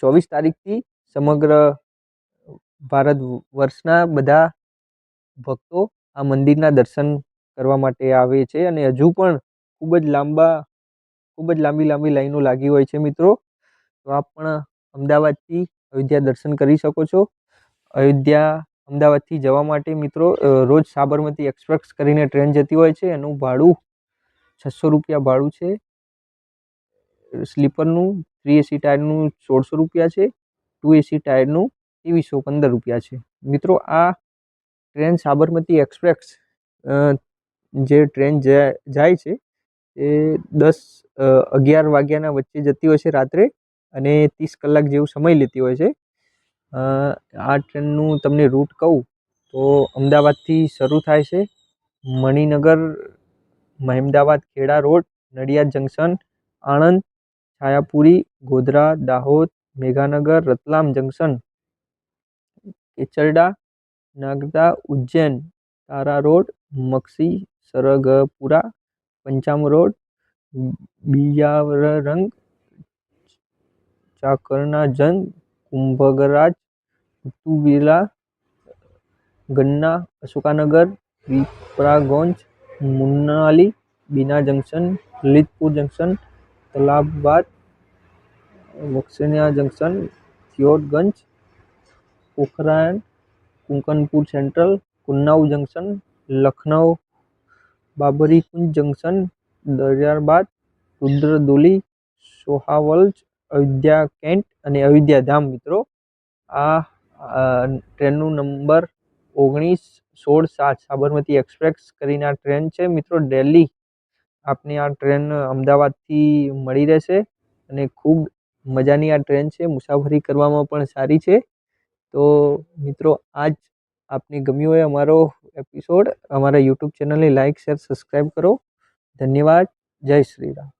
ચોવીસ તારીખથી સમગ્ર ભારત વર્ષના બધા ભક્તો આ મંદિરના દર્શન કરવા માટે આવે છે અને હજુ પણ ખૂબ જ લાંબા, ખૂબ જ લાંબી લાંબી લાઈનો લાગી હોય છે મિત્રો. તો આપ પણ અમદાવાદથી અયોધ્યા દર્શન કરી શકો છો. અયોધ્યા અમદાવાદથી જવા માટે મિત્રો રોજ સાબરમતી એક્સપ્રેસ કરીને ટ્રેન જતી હોય છે. એનું ભાડું છસો રૂપિયા ભાડું છે. સ્લીપરનું થ્રી એસી ટાયરનું સોળસો રૂપિયા છે ટુ એસી ટાયરનું ત્રેવીસો પંદર રૂપિયા છે. મિત્રો, આ ટ્રેન સાબરમતી એક્સપ્રેસ જે ટ્રેન જાય છે, એ દસ અગિયાર વાગ્યાના વચ્ચે જતી હોય છે રાત્રે અને ત્રીસ કલાક જેવું સમય લેતી હોય છે. આ ટ્રેનનું તમને રૂટ કહું તો અમદાવાદથી શરૂ થાય છે, Maninagar, Mehmedabad Kheda road, Nadiad junction, Anand Chhayapuri, Godhra, Dahod, Meghnagar, Ratlam junction, Kecharda, Nagda Ujjain, Tara road Makshi Sargapura, Pancham road બિયાવરંગ ચાકરના જંગ કુંભગરાજ કુતુબિલા ગન્ના, અશોકાનગર, વિપ્રાગોંજ, મુન્નાલી, બીના જંકશન લલિતપુર જંકશન તલાબબાદ વક્સનિયા જંકશન થિયોટગંજ પોખરાન કુંકનપુર સેન્ટ્રલ ઉન્નાવ જંકશન, લખનઉ, બાબરીકુંજ જંકશન, દરિયાબાદ, રુદ્રદોલી, સોહાવલ્જ, અયોધ્યા કેન્ટ અને અયોધ્યા ધામ મિત્રો. આ ટ્રેનનું નંબર ઓગણીસ સોળ સાત સાબરમતી એક્સપ્રેસ કરીને આ ટ્રેન છે. મિત્રો ડેલી આપને આ ટ્રેન અમદાવાદથી મળી રહેશે અને ખૂબ મજાની આ ટ્રેન છે. મુસાફરી કરવામાં પણ સારી છે. તો મિત્રો, આજ આપને ગમ્યું હોય અમારો એપિસોડ અમારા યુટ્યુબ ચેનલને લાઇક શેર સબસ્ક્રાઈબ કરો. ધન્યવાદ. જય શ્રી રામ.